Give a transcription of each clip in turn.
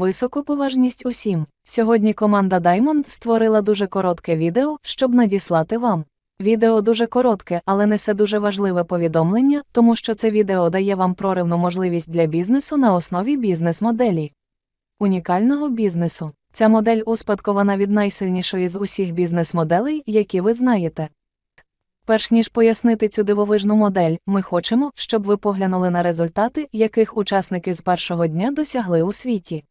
Високоповажність усім. Сьогодні команда Diamond створила дуже коротке відео, щоб надіслати вам. Відео дуже коротке, але несе дуже важливе повідомлення, тому що це відео дає вам проривну можливість для бізнесу на основі бізнес-моделі. Унікального бізнесу. Ця модель успадкована від найсильнішої з усіх бізнес-моделей, які ви знаєте. Перш ніж пояснити цю дивовижну модель, ми хочемо, щоб ви поглянули на результати, яких учасники з першого дня досягли у світі.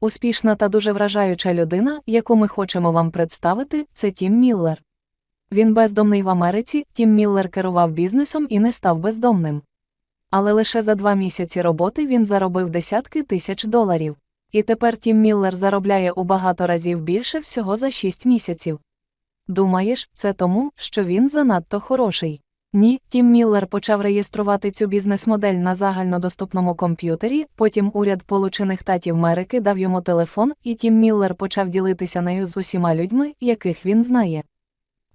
Успішна та дуже вражаюча людина, яку ми хочемо вам представити, це Тім Міллер. Він бездомний в Америці, Тім Міллер керував бізнесом і не став бездомним. Але лише за два місяці роботи він заробив десятки тисяч доларів. І тепер Тім Міллер заробляє у багато разів більше всього за 6 місяців. Думаєш, це тому, що він занадто хороший? Ні, Тім Міллер почав реєструвати цю бізнес-модель на загальнодоступному комп'ютері, потім уряд Получених Татів Америки дав йому телефон, і Тім Міллер почав ділитися нею з усіма людьми, яких він знає.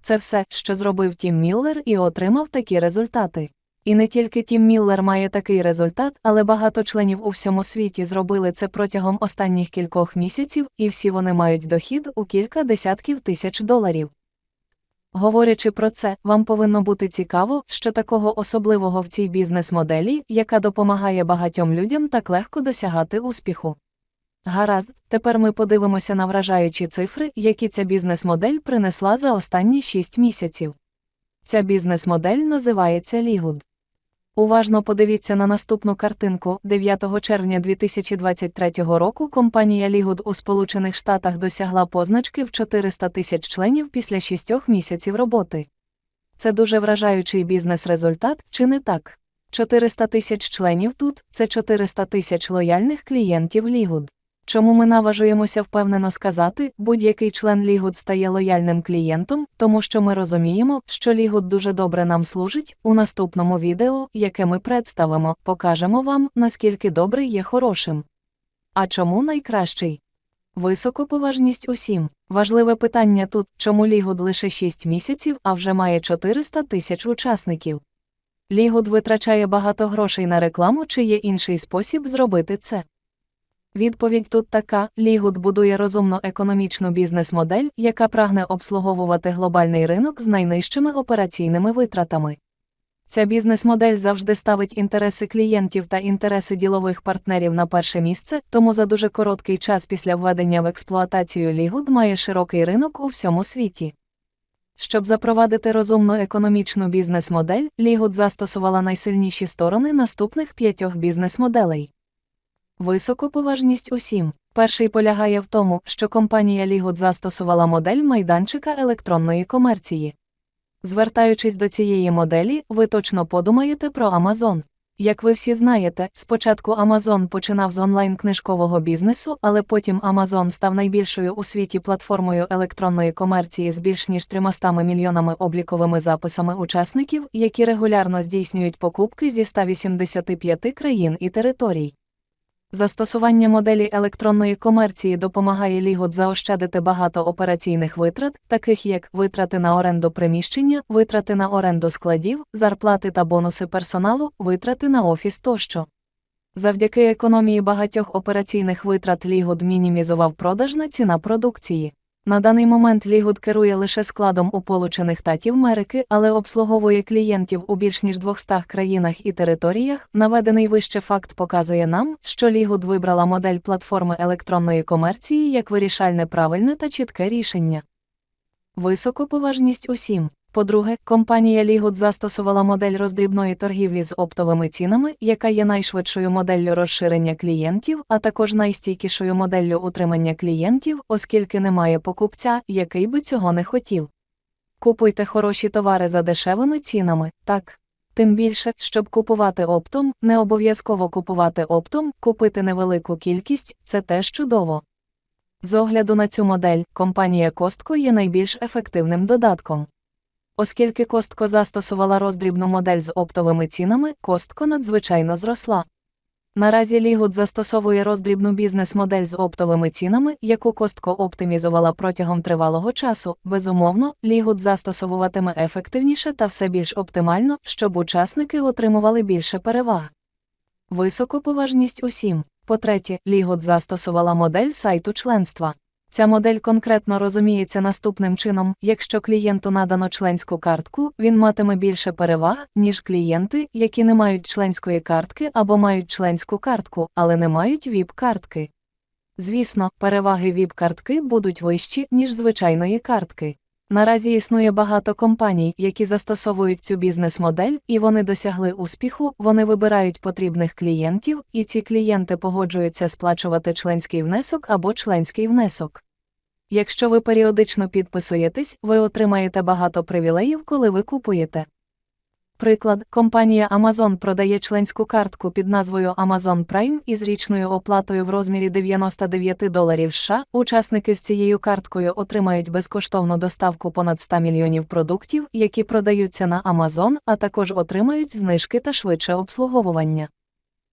Це все, що зробив Тім Міллер, і отримав такі результати. І не тільки Тім Міллер має такий результат, але багато членів у всьому світі зробили це протягом останніх кількох місяців, і всі вони мають дохід у кілька десятків тисяч доларів. Говорячи про це, вам повинно бути цікаво, що такого особливого в цій бізнес-моделі, яка допомагає багатьом людям так легко досягати успіху. Гаразд, тепер ми подивимося на вражаючі цифри, які ця бізнес-модель принесла за останні 6 місяців. Ця бізнес-модель називається Лігуд. Уважно подивіться на наступну картинку. 9 червня 2023 року компанія Лігуд у Сполучених Штатах досягла позначки в 400 тисяч членів після 6 місяців роботи. Це дуже вражаючий бізнес-результат, чи не так? 400 тисяч членів тут це 400 тисяч лояльних клієнтів Лігуд. Чому ми наважуємося впевнено сказати, будь-який член Лігуд стає лояльним клієнтом, тому що ми розуміємо, що Лігуд дуже добре нам служить. У наступному відео, яке ми представимо, покажемо вам, наскільки добрий є хорошим. А чому найкращий? Високоповажність усім. Важливе питання тут, чому Лігуд лише 6 місяців, а вже має 400 тисяч учасників. Лігуд витрачає багато грошей на рекламу, чи є інший спосіб зробити це. Відповідь тут така: Лігуд будує розумну економічну бізнес-модель, яка прагне обслуговувати глобальний ринок з найнижчими операційними витратами. Ця бізнес-модель завжди ставить інтереси клієнтів та інтереси ділових партнерів на перше місце, тому за дуже короткий час після введення в експлуатацію Лігуд має широкий ринок у всьому світі. Щоб запровадити розумну економічну бізнес-модель, Лігуд застосувала найсильніші сторони наступних п'ятьох бізнес-моделей. Високоповажність усім. Перший полягає в тому, що компанія Лігуд застосувала модель майданчика електронної комерції. Звертаючись до цієї моделі, ви точно подумаєте про Amazon. Як ви всі знаєте, спочатку Amazon починав з онлайн-книжкового бізнесу, але потім Amazon став найбільшою у світі платформою електронної комерції з більш ніж 300 мільйонами обліковими записами учасників, які регулярно здійснюють покупки зі 185 країн і територій. Застосування моделі електронної комерції допомагає Лігод заощадити багато операційних витрат, таких як витрати на оренду приміщення, витрати на оренду складів, зарплати та бонуси персоналу, витрати на офіс тощо. Завдяки економії багатьох операційних витрат Лігод мінімізував продажна ціна продукції. На даний момент Лігуд керує лише складом Уполучених Татів Америки, але обслуговує клієнтів у більш ніж 200 країнах і територіях. Наведений вище факт показує нам, що Лігуд вибрала модель платформи електронної комерції як вирішальне правильне та чітке рішення. Високоповажність усім. По-друге, компанія Лігуд застосувала модель роздрібної торгівлі з оптовими цінами, яка є найшвидшою моделлю розширення клієнтів, а також найстійкішою моделлю утримання клієнтів, оскільки немає покупця, який би цього не хотів. Купуйте хороші товари за дешевими цінами, так. Тим більше, щоб купувати оптом, не обов'язково купувати оптом, купити невелику кількість це теж чудово. З огляду на цю модель, компанія Костко є найбільш ефективним додатком. Оскільки Костко застосувала роздрібну модель з оптовими цінами, Костко надзвичайно зросла. Наразі Лігуд застосовує роздрібну бізнес-модель з оптовими цінами, яку Костко оптимізувала протягом тривалого часу. Безумовно, Лігуд застосовуватиме ефективніше та все більш оптимально, щоб учасники отримували більше переваг. Високоповажність усім. По-третє, Лігот застосувала модель сайту членства. Ця модель конкретно розуміється наступним чином: якщо клієнту надано членську картку, він матиме більше переваг, ніж клієнти, які не мають членської картки або мають членську картку, але не мають ВІП-картки. Звісно, переваги ВІП-картки будуть вищі, ніж звичайної картки. Наразі існує багато компаній, які застосовують цю бізнес-модель, і вони досягли успіху, вони вибирають потрібних клієнтів, і ці клієнти погоджуються сплачувати членський внесок або членський внесок. Якщо ви періодично підписуєтесь, ви отримаєте багато привілеїв, коли ви купуєте. Приклад, компанія Amazon продає членську картку під назвою Amazon Prime із річною оплатою в розмірі 99 доларів США. Учасники з цією карткою отримають безкоштовну доставку понад 100 мільйонів продуктів, які продаються на Amazon, а також отримають знижки та швидше обслуговування.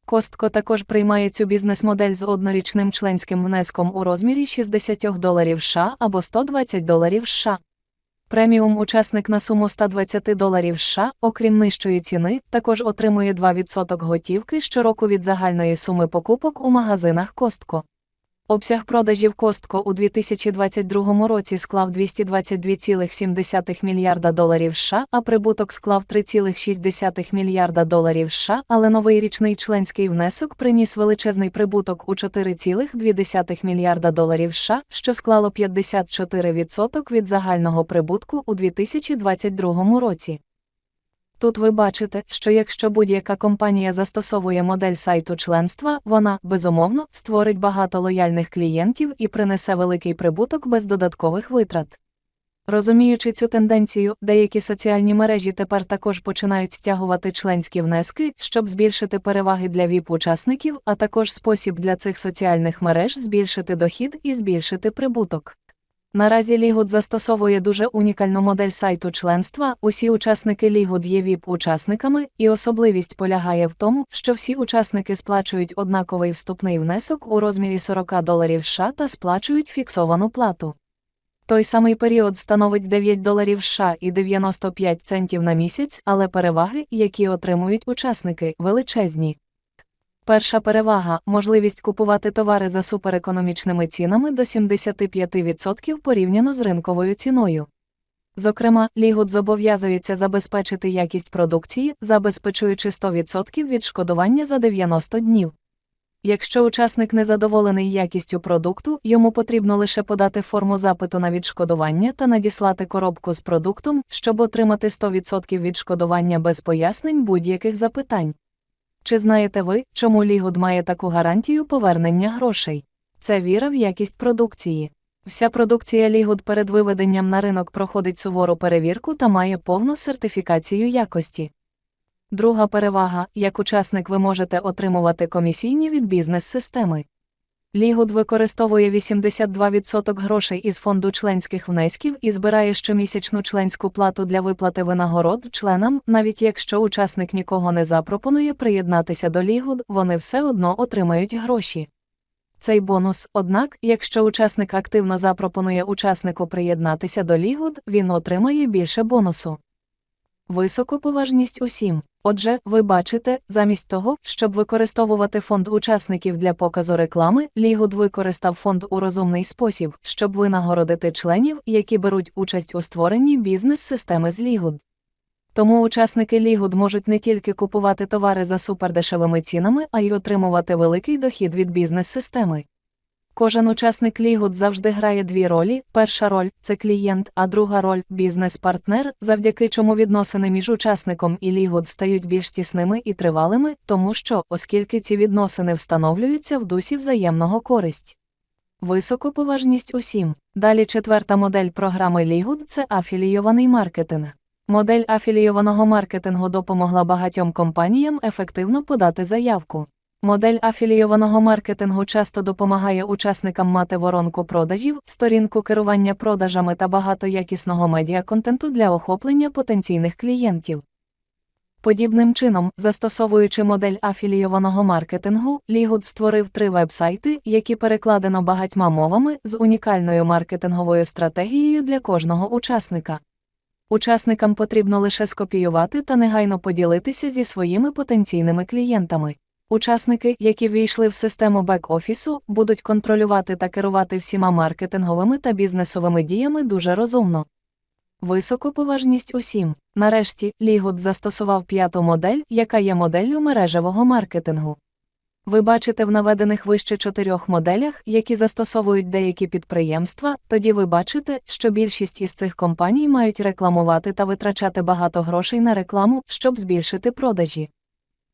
Костко також приймає цю бізнес-модель з однорічним членським внеском у розмірі 60 доларів США або 120 доларів США. Преміум учасник на суму 120 доларів США, окрім нижчої ціни, також отримує 2% готівки щороку від загальної суми покупок у магазинах Костко. Обсяг продажів Костко у 2022 році склав 222,7 мільярда доларів США, а прибуток склав 3,6 мільярда доларів США, але новий річний членський внесок приніс величезний прибуток у 4,2 мільярда доларів США, що склало 54% від загального прибутку у 2022 році. Тут ви бачите, що якщо будь-яка компанія застосовує модель сайту членства, вона, безумовно, створить багато лояльних клієнтів і принесе великий прибуток без додаткових витрат. Розуміючи цю тенденцію, деякі соціальні мережі тепер також починають стягувати членські внески, щоб збільшити переваги для ВІП-учасників, а також спосіб для цих соціальних мереж збільшити дохід і збільшити прибуток. Наразі Лігуд застосовує дуже унікальну модель сайту членства. Усі учасники Лігуд є ВІП-учасниками, і особливість полягає в тому, що всі учасники сплачують однаковий вступний внесок у розмірі 40 доларів США та сплачують фіксовану плату. Той самий період становить 9 доларів США і 95 центів на місяць, але переваги, які отримують учасники, величезні. Перша перевага можливість купувати товари за суперекономічними цінами до 75% порівняно з ринковою ціною. Зокрема, Лігуд зобов'язується забезпечити якість продукції, забезпечуючи 100% відшкодування за 90 днів. Якщо учасник не задоволений якістю продукту, йому потрібно лише подати форму запиту на відшкодування та надіслати коробку з продуктом, щоб отримати 100% відшкодування без пояснень будь-яких запитань. Чи знаєте ви, чому Лігуд має таку гарантію повернення грошей? Це віра в якість продукції. Вся продукція Лігуд перед виведенням на ринок проходить сувору перевірку та має повну сертифікацію якості. Друга перевага як учасник ви можете отримувати комісійні від бізнес-системи. Лігуд використовує 82% грошей із фонду членських внесків і збирає щомісячну членську плату для виплати винагород членам, навіть якщо учасник нікого не запропонує приєднатися до Лігуд, вони все одно отримають гроші. Цей бонус, однак, якщо учасник активно запропонує учаснику приєднатися до Лігуд, він отримає більше бонусу. Високоповажність усім. Отже, ви бачите, замість того, щоб використовувати фонд учасників для показу реклами, Лігуд використав фонд у розумний спосіб, щоб винагородити членів, які беруть участь у створенні бізнес-системи з Лігуд. Тому учасники Лігуд можуть не тільки купувати товари за супердешевими цінами, а й отримувати великий дохід від бізнес-системи. Кожен учасник Лігуд завжди грає дві ролі: перша роль це клієнт, а друга роль бізнес-партнер, завдяки чому відносини між учасником і Лігуд стають більш тісними і тривалими, тому що, оскільки ці відносини встановлюються в дусі взаємного користь. Високоповажність усім. Далі четверта модель програми Лігуд це афілійований маркетинг. Модель афілійованого маркетингу допомогла багатьом компаніям ефективно подати заявку. Модель афілійованого маркетингу часто допомагає учасникам мати воронку продажів, сторінку керування продажами та багато якісного медіаконтенту для охоплення потенційних клієнтів. Подібним чином, застосовуючи модель афілійованого маркетингу, Лігуд створив три вебсайти, які перекладено багатьма мовами з унікальною маркетинговою стратегією для кожного учасника. Учасникам потрібно лише скопіювати та негайно поділитися зі своїми потенційними клієнтами. Учасники, які ввійшли в систему бек-офісу, будуть контролювати та керувати всіма маркетинговими та бізнесовими діями дуже розумно. Високу поважність усім. Нарешті, Лігуд застосував п'яту модель, яка є моделлю мережевого маркетингу. Ви бачите в наведених вище чотирьох моделях, які застосовують деякі підприємства, тоді ви бачите, що більшість із цих компаній мають рекламувати та витрачати багато грошей на рекламу, щоб збільшити продажі.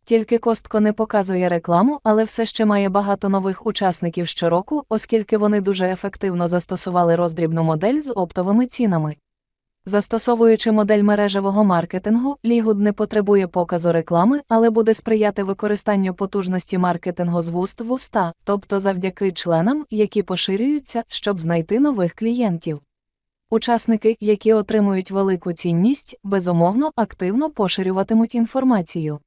Тільки Костко не показує рекламу, але все ще має багато нових учасників щороку, оскільки вони дуже ефективно застосували роздрібну модель з оптовими цінами. Застосовуючи модель мережевого маркетингу, Лігуд не потребує показу реклами, але буде сприяти використанню потужності маркетингу з вуст в уста, тобто завдяки членам, які поширюються, щоб знайти нових клієнтів. Учасники, які отримують велику цінність, безумовно активно поширюватимуть інформацію.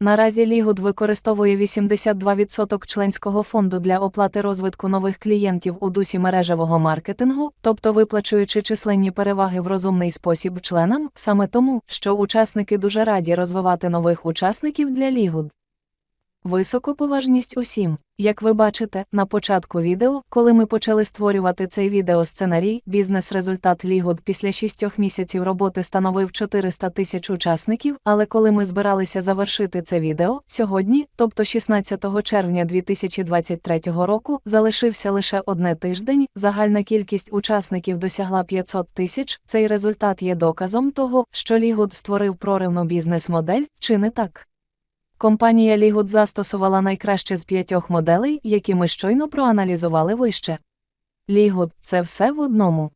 Наразі Лігуд використовує 82% членського фонду для оплати розвитку нових клієнтів у дусі мережевого маркетингу, тобто виплачуючи численні переваги в розумний спосіб членам, саме тому, що учасники дуже раді розвивати нових учасників для Лігуд. Високоповажність усім. Як ви бачите, на початку відео, коли ми почали створювати цей відеосценарій, бізнес-результат Лігуд після шістьох місяців роботи становив 400 тисяч учасників, але коли ми збиралися завершити це відео, сьогодні, тобто 16 червня 2023 року, залишився лише одне тиждень, загальна кількість учасників досягла 500 тисяч, цей результат є доказом того, що Лігуд створив проривну бізнес-модель, чи не так? Компанія Лігуд застосувала найкраще з п'ятьох моделей, які ми щойно проаналізували вище. Лігуд це все в одному.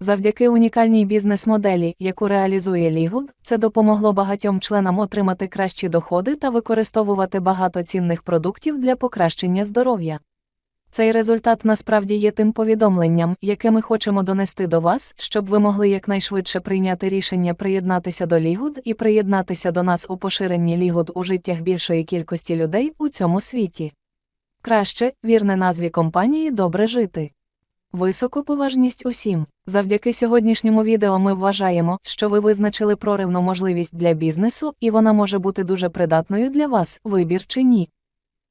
Завдяки унікальній бізнес-моделі, яку реалізує Лігуд, це допомогло багатьом членам отримати кращі доходи та використовувати багато цінних продуктів для покращення здоров'я. Цей результат насправді є тим повідомленням, яке ми хочемо донести до вас, щоб ви могли якнайшвидше прийняти рішення приєднатися до Лігуд і приєднатися до нас у поширенні Лігуд у життях більшої кількості людей у цьому світі. Краще, вірне назві компанії добре жити. Високоповажність усім. Завдяки сьогоднішньому відео ми вважаємо, що ви визначили проривну можливість для бізнесу, і вона може бути дуже придатною для вас, вибір чи ні.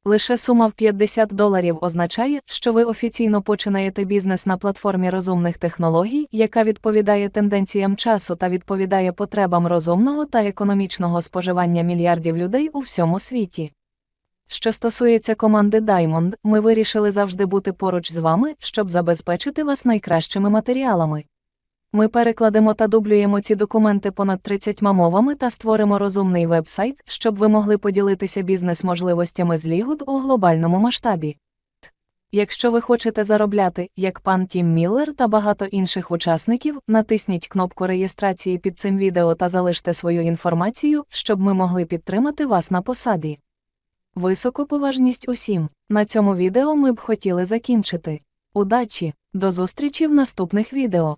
Лише сума в 50 доларів означає, що ви офіційно починаєте бізнес на платформі розумних технологій, яка відповідає тенденціям часу та відповідає потребам розумного та економічного споживання мільярдів людей у всьому світі. Що стосується команди Diamond, ми вирішили завжди бути поруч з вами, щоб забезпечити вас найкращими матеріалами. Ми перекладемо та дублюємо ці документи понад 30 мовами та створимо розумний вебсайт, щоб ви могли поділитися бізнес-можливостями з Лігуд у глобальному масштабі. Якщо ви хочете заробляти, як пан Тім Міллер та багато інших учасників, натисніть кнопку реєстрації під цим відео та залиште свою інформацію, щоб ми могли підтримати вас на посаді. Високоповажність усім. На цьому відео ми б хотіли закінчити. Удачі! До зустрічі в наступних відео.